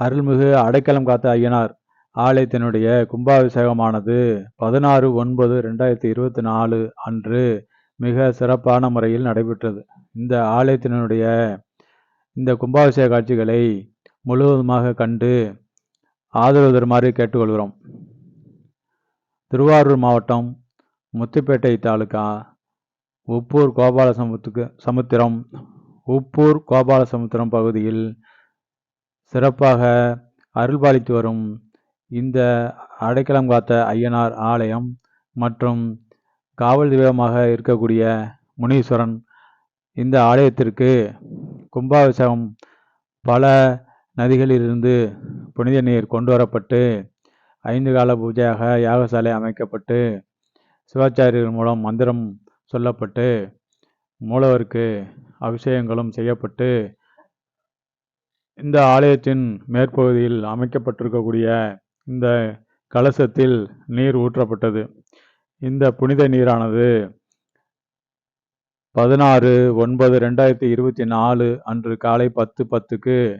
அருள்மிகு அடைக்கலம் காத்த ஐயனார். ஆலயத்தினுடைய கும்பாபிஷேகமானது பதினாறு ஒன்பது ரெண்டாயிரத்தி இருபத்தி நாலு அன்று மிக சிறப்பான முறையில் நடைபெற்றது. இந்த ஆலயத்தினுடைய இந்த கும்பாபிஷேக காட்சிகளை முழுவதுமாக கண்டு ஆதரவு தருமாறு கேட்டுக்கொள்கிறோம். திருவாரூர் மாவட்டம் முத்துப்பேட்டை தாலுகா உப்பூர் கோபால சமுத்துக்கு சமுத்திரம் உப்பூர் கோபாலசமுத்திரம் பகுதியில் சிறப்பாக அருள்பாலித்து வரும் இந்த அடைக்கலம் காத்த ஐயனார் ஆலயம் மற்றும் காவல் தெய்வமாக இருக்கக்கூடிய முனீஸ்வரன் இந்த ஆலயத்திற்கு கும்பாபிஷேகம் பல நதிகளிலிருந்து புனித நீர் கொண்டு வரப்பட்டு ஐந்து கால பூஜையாக யாகசாலை அமைக்கப்பட்டு சிவாச்சாரியர்கள் மூலம் மந்திரம் சொல்லப்பட்டு மூலவருக்கு அபிஷேகங்களும் செய்யப்பட்டு இந்த ஆலயத்தின் மேற்பகுதியில் அமைக்கப்பட்டிருக்கக்கூடிய இந்த கலசத்தில் நீர் ஊற்றப்பட்டது. இந்த புனித நீரானது பதினாறு ஒன்பது ரெண்டாயிரத்தி இருபத்தி நாலு அன்று காலை பத்து பத்துக்கு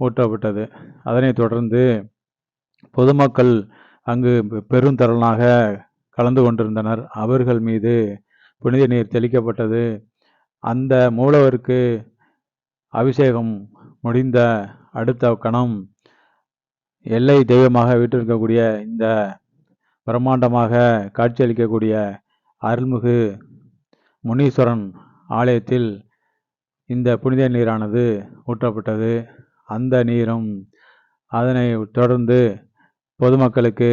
ஊற்றப்பட்டது. அதனைத் தொடர்ந்து பொதுமக்கள் அங்கு பெருந்தரலாக கலந்து கொண்டிருந்தனர். அவர்கள் மீது புனித நீர் தெளிக்கப்பட்டது. அந்த மூலவருக்கு அபிஷேகம் முடிந்த அடுத்த கணம் எல்லை தெய்வமாக வீட்டிருக்கக்கூடிய இந்த பிரம்மாண்டமாக காட்சியளிக்கக்கூடிய அருள்மிகு முனீஸ்வரன் ஆலயத்தில் இந்த புனித நீரானது ஊற்றப்பட்டது. அந்த நீரும் அதனை தொடர்ந்து பொதுமக்களுக்கு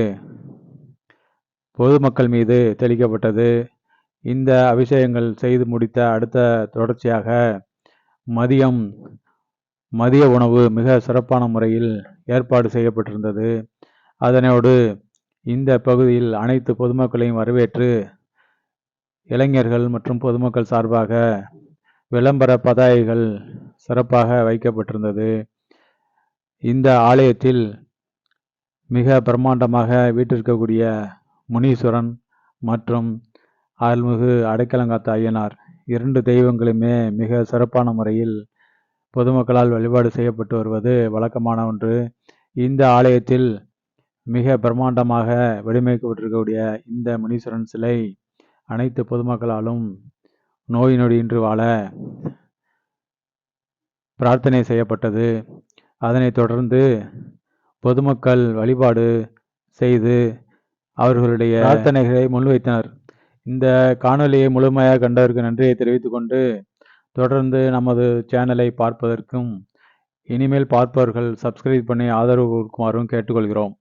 பொதுமக்கள் மீது தெளிக்கப்பட்டது. இந்த அபிஷேகங்கள் செய்து முடித்த அடுத்த தொடர்ச்சியாக மதியம் மதிய உணவு மிக சிறப்பான முறையில் ஏற்பாடு செய்யப்பட்டிருந்தது. அதனோடு இந்த பகுதியில் அனைத்து பொதுமக்களையும் வரவேற்று இளைஞர்கள் மற்றும் பொதுமக்கள் சார்பாக விளம்பர பதாகைகள் சிறப்பாக வைக்கப்பட்டிருந்தது. இந்த ஆலயத்தில் மிக பிரம்மாண்டமாக வீட்டிற்கக்கூடிய முனீஸ்வரன் மற்றும் அருள்மிகு அடைக்கலங்காத்த ஐயனார் இரண்டு தெய்வங்களுமே மிக சிறப்பான முறையில் பொதுமக்களால் வழிபாடு செய்யப்பட்டு வருவது வழக்கமான ஒன்று. இந்த ஆலயத்தில் மிக பிரம்மாண்டமாக வடிவமைக்கப்பட்டிருக்கக்கூடிய இந்த முனீஸ்வரன் சிலை அனைத்து பொதுமக்களாலும் நோய் நொடியின்றி வாழ பிரார்த்தனை செய்யப்பட்டது. அதனைத் தொடர்ந்து பொதுமக்கள் வழிபாடு செய்து அவர்களுடைய பிரார்த்தனைகளை முன்வைத்தனர். இந்த காணொலியை முழுமையாக கண்டதற்கு நன்றியை தெரிவித்துக் கொண்டு தொடர்ந்து நமது சேனலை பார்ப்பதற்கும் இனிமேல் பார்ப்பவர்கள் சப்ஸ்கிரைப் பண்ணி ஆதரவு கொடுக்குமாறும் கேட்டுக்கொள்கிறோம்.